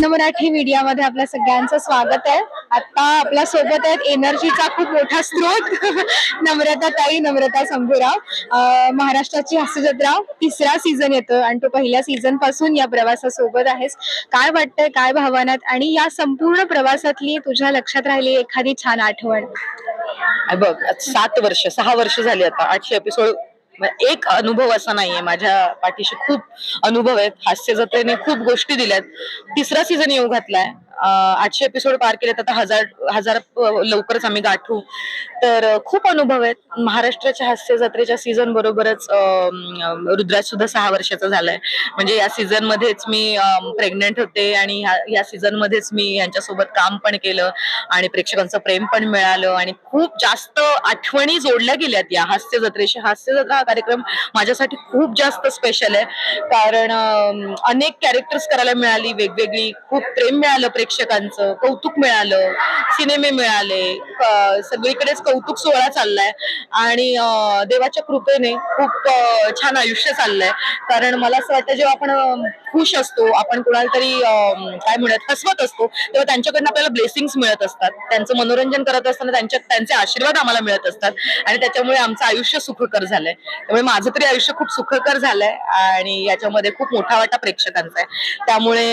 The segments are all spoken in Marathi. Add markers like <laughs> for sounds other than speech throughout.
मराठी मीडियामध्ये आपल्या सगळ्यांचं स्वागत आहे. आता आपल्यासोबत आहेत एनर्जीचा खूप मोठा स्रोत <laughs> नम्रता ताई नम्रता संभूराव. महाराष्ट्राची हास्यजत्रा तिसरा सीझन येतो आणि तू पहिल्या सीझनपासून या प्रवासासोबत आहेस. काय वाटतंय काय भावनात? आणि या संपूर्ण प्रवासातली तुझ्या लक्षात राहिली एखादी छान आठवण? बघ सात वर्ष सहा वर्ष झाली आता. आठशे एपिसोड एक अनुभव असा नाहीये. माझ्या पाठीशी खूप अनुभव आहेत हास्य जत्रेने खूप गोष्टी दिल्यात. तिसरा सीझन येऊ घातलाय. आठशे एपिसोड पार केलेत. आता हजार हजार लवकरच आम्ही गाठू. तर खूप अनुभव आहेत. महाराष्ट्राच्या हास्य जत्रेच्या सीझन बरोबरच रुद्राज सुद्धा सहा वर्षाचा झालाय. म्हणजे या सीझन मध्येच मी प्रेग्नेंट होते आणि या सीझन मध्येच मी यांच्यासोबत काम पण केलं आणि प्रेक्षकांचं प्रेम पण मिळालं आणि खूप जास्त आठवणी जोडल्या गेल्यात या हास्य जत्रेशी. हास्य जत्रा हा कार्यक्रम माझ्यासाठी खूप जास्त स्पेशल आहे. कारण अनेक कॅरेक्टर्स करायला मिळाली वेगवेगळी खूप प्रेम मिळालं प्रेक्षकांचं कौतुक मिळालं सिनेमे मिळाले सगळीकडेच कौतुक सोहळा चाललाय. आणि देवाच्या कृपेने खूप छान आयुष्य चाललंय. कारण मला असं वाटतं जेव्हा आपण खुश असतो आपण कुणाला तरी काय म्हणत हसवत असतो तेव्हा त्यांच्याकडनं आपल्याला ब्लेसिंग्स मिळत असतात. त्यांचं मनोरंजन करत असताना त्यांच्या त्यांचे आशीर्वाद आम्हाला मिळत असतात. आणि त्याच्यामुळे आमचं आयुष्य सुखकर झालंय. त्यामुळे माझं तरी आयुष्य खूप सुखकर झालंय आणि याच्यामध्ये खूप मोठा वाटा प्रेक्षकांचा आहे. त्यामुळे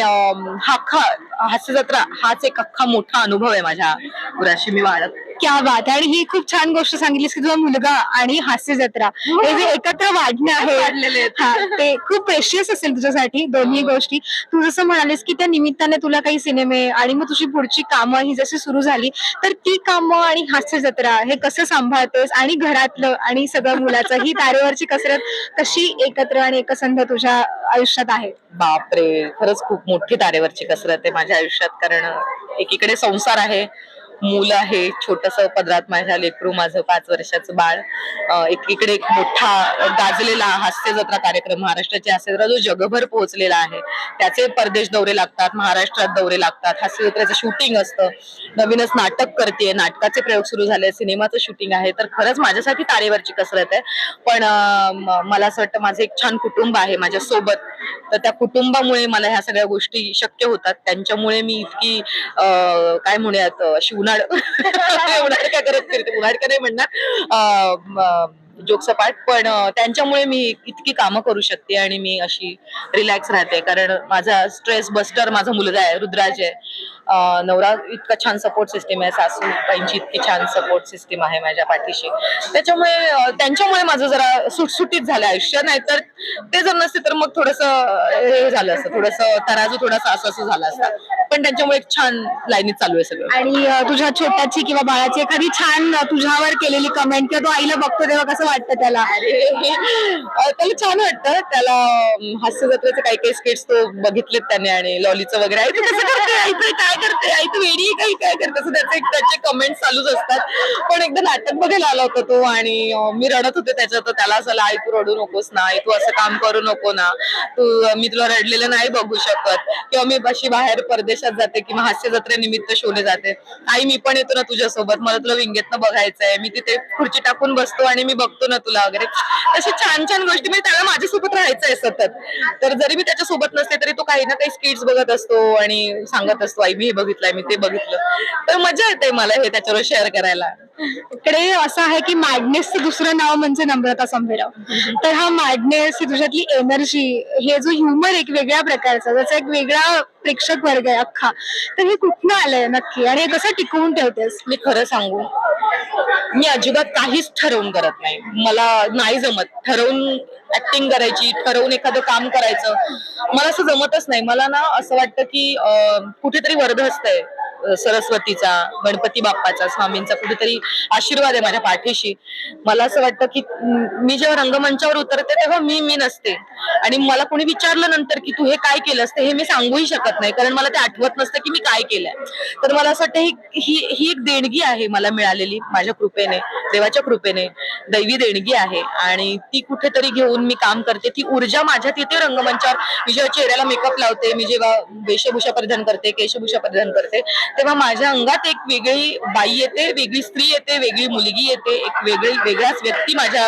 हा खा हास्य जत्रा हाच एक अख्खा मोठा अनुभव आहे माझ्या पुराशी मी वाढत क्या बात आणि ही खूप छान गोष्ट सांगितलीस की तुझा मुलगा आणि हास्य जत्रा हे. जे एकत्र वाढणं आहे. हा, ते खूप प्रेशियस असेल तुझ्यासाठी दोन्ही गोष्टी. तू जसं म्हणालीस की त्या निमित्ताने तुला काही सिनेमे आणि मग तुझी पुढची कामं ही जशी सुरू झाली तर ती कामं आणि हास्य जत्रा हे कसं सांभाळतेस आणि घरातलं आणि सगळं मुलाचं ही <laughs> तारेवरची कसरत कशी एकत्र आणि एकसंध तुझ्या आयुष्यात आहे? बापरे खरंच खूप मोठी तारेवरची कसरत आहे माझ्या आयुष्यात कारण एकीकडे संसार आहे मूल आहे छोटस पदरात माझ्या लेकरू माझं पाच वर्षाचं बाळ. एक एकीकडे एक मोठा गाजलेला हास्य जत्रा कार्यक्रम महाराष्ट्राची हास्य जत्रा जो जगभर पोहोचलेला आहे. त्याचे परदेश दौरे लागतात महाराष्ट्रात दौरे लागतात. हास्य जत्रेचं शूटिंग असतं. नवीनच नाटक करते नाटकाचे प्रयोग सुरू झाले सिनेमाचं शूटिंग आहे. तर खरंच माझ्यासाठी तारेवरची कसरत आहे. पण मला असं वाटतं माझं एक छान कुटुंब आहे माझ्या सोबत तर त्या कुटुंबामुळे मला ह्या सगळ्या गोष्टी शक्य होतात. त्यांच्यामुळे मी इतकी काय म्हणूयात अशी उन्हाळ <laughs> उन्हाळ काय करत फिरते. उन्हाळ का नाही म्हणणार. जोक सपाट पण त्यांच्यामुळे मी इतकी कामं करू शकते आणि मी अशी रिलॅक्स राहते. कारण माझा स्ट्रेस बस्टर माझा मुलगा आहे रुद्राज आहे. नवरा इतका छान सपोर्ट सिस्टीम आहे सासू बाईंची इतकी छान सपोर्ट सिस्टीम आहे माझ्या पाठीशी. त्याच्यामुळे त्यांच्यामुळे माझं जरा सुटसुटीत झालं आयुष्य. नाही तर ते जर नसते तर मग थोडस हे झालं असतं. थोडस तराजू थोडासा असं असं झालं असतं. पण त्यांच्यामुळे एक छान लाईनीत चालू आहे सगळं. आणि अ, तुझ्या छोट्याची किंवा बाळाची एखादी छान अ, तुझ्यावर केलेली कमेंट किंवा तो आईला बघतो तेव्हा कसं वाटतं त्याला? अं, त्याला छान वाटतं. त्याला हास्य जत्रेचे काही काही स्किट्स तो बघितलेत त्याने आणि लॉलीचं वगैरे. तू कसं करते? आई तू काय करते? आई काही काय करते असं त्याचे त्याचे कमेंट चालूच असतात. पण एकदा नाटक बघायला आला होता तो आणि मी रडत होते त्याच्यात. तर त्याला असं आई तू रडू नकोस ना. आई तू असं काम करू नको ना. तू मी तुला रडलेलं नाही बघू शकत. किंवा मी अशी बाहेर परदेशात जाते किंवा हास्य जत्रेनिमित्त शोले जाते. आई मी पण येतो ना तुझ्यासोबत. मला तुला विंगेतनं बघायचंय. मी तिथे खुर्ची टाकून बसतो आणि मी बघतो ना तुला वगैरे. अशा छान छान गोष्टी. म्हणजे त्याला माझ्यासोबत राहायचंय सतत. तर जरी मी त्याच्यासोबत नसते तरी तो काही ना काही स्किट्स बघत असतो आणि सांगत असतो आई मी हे बघितलंय मी ते बघितलं तर मजा येते मला हे त्याच्यावर शेअर करायला. इकडे असं आहे की मॅडनेसचं दुसरं नाव म्हणजे नम्रता संभेराव. तर हा मॅडनेस तुझ्यातली एनर्जी हे जो ह्युमर एक वेगळ्या प्रकारचा जसा एक वेगळा प्रेक्षक वर्ग आहे अख्खा. तर हे कुठनं आलंय नक्की? आणि हे कसं टिकवून ठेवतेस? मी खरं सांगू मी अजिबात काहीच ठरवून करत नाही. मला नाही जमत. ठरवून ऍक्टिंग करायची ठरवून एखादं काम करायचं. मला असं जमतच नाही. मला ना असं वाटतं की कुठेतरी वरद असतंय. सरस्वतीचा गणपती बाप्पाचा स्वामींचा कुठेतरी आशीर्वाद आहे माझ्या पाठीशी. मला असं वाटतं की मी जेव्हा रंगमंचावर उतरते तेव्हा मी मी नसते. आणि मला कोणी विचारलं नंतर की तू हे काय केलंस ते हे मी सांगूही शकत नाही. कारण मला ते आठवत नसतं की मी काय केलंय. तर मला असं वाटतं ही ही एक देणगी आहे मला मिळालेली माझ्या कृपेने देवाच्या कृपेने. दैवी देणगी आहे. आणि ती कुठेतरी घेऊन मी काम करते. ती ऊर्जा माझ्यात येते रंगमंचावर. मी जेव्हा चेहऱ्याला मेकअप लावते मी जेव्हा वेशभूषा परिधान करते केशभूषा परिधान करते तेव्हा माझ्या अंगात एक वेगळी बाई येते वेगळी स्त्री येते वेगळी मुलगी येते एक वेगळी वेगळाच व्यक्ती माझ्या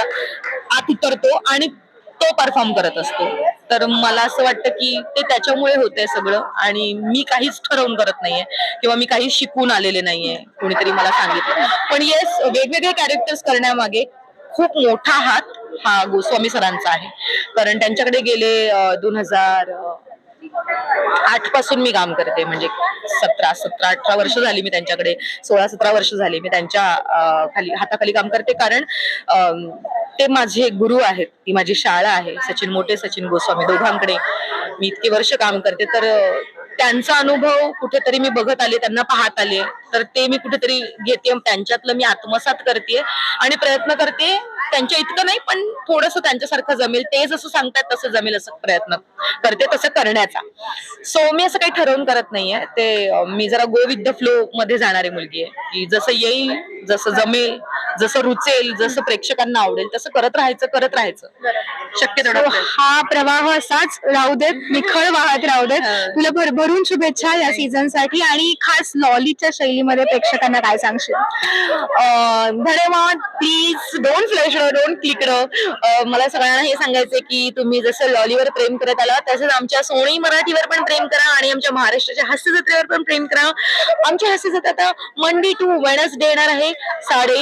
आत उतरतो आणि तो परफॉर्म करत असतो. तर मला असं वाटतं की ते त्याच्यामुळे होतंय सगळं आणि मी काहीच ठरवून करत नाहीये किंवा मी काही शिकून आलेले नाहीये कोणीतरी मला सांगितलं. पण येस वेगवेगळे कॅरेक्टर्स करण्यामागे खूप मोठा हात हा गोस्वामी सरांचा आहे. कारण त्यांच्याकडे गेले दोन हजार आठपासून मी काम करते म्हणजे सतरा सतरा अठरा वर्ष झाली मी त्यांच्याकडे सोळा सतरा वर्ष झाली मी त्यांच्या खाली हाताखाली काम करते. कारण ते माझे गुरु आहेत ती माझी शाळा आहे सचिन मोठे सचिन गोस्वामी दोघांकडे मी इतके वर्ष काम करते. तर त्यांचा अनुभव कुठेतरी मी बघत आले त्यांना पाहत आले तर ते मी कुठेतरी घेते त्यांच्यातलं मी आत्मसात करते आणि प्रयत्न करते त्यांच्या इतकं नाही पण थोडस त्यांच्यासारखं जमेल. ते जसं सांगतात तसं जमेल असं प्रयत्न करते तसं करण्याचा. सो मी असं काही ठरवून करत नाहीये. ते मी जरा गो विथ द फ्लो मध्ये जाणारी मुलगी आहे. की जसं येईल जसं जमेल जसं रुचेल जसं प्रेक्षकांना आवडेल तसं करत राहायचं करत राहायचं. शक्य तेवढा. हा प्रवाह असाच राहू देत निखळ वाहत राहू देत. तुला भरभरून शुभेच्छा या सीझनसाठी आणि खास लॉलीच्या शैलीमध्ये प्रेक्षकांना काय सांगशील? <laughs> धन्यवाद. Please don't flash don't click मला सगळ्यांना हे सांगायचंय की तुम्ही जसं लॉलीवर प्रेम करत आला तसंच आमच्या सोनी मराठीवर पण प्रेम करा आणि आमच्या महाराष्ट्राच्या हास्य जत्रेवर पण प्रेम करा. आमच्या हास्य जत्रा आता मंडे टू वेनसडे येणार आहे. साडे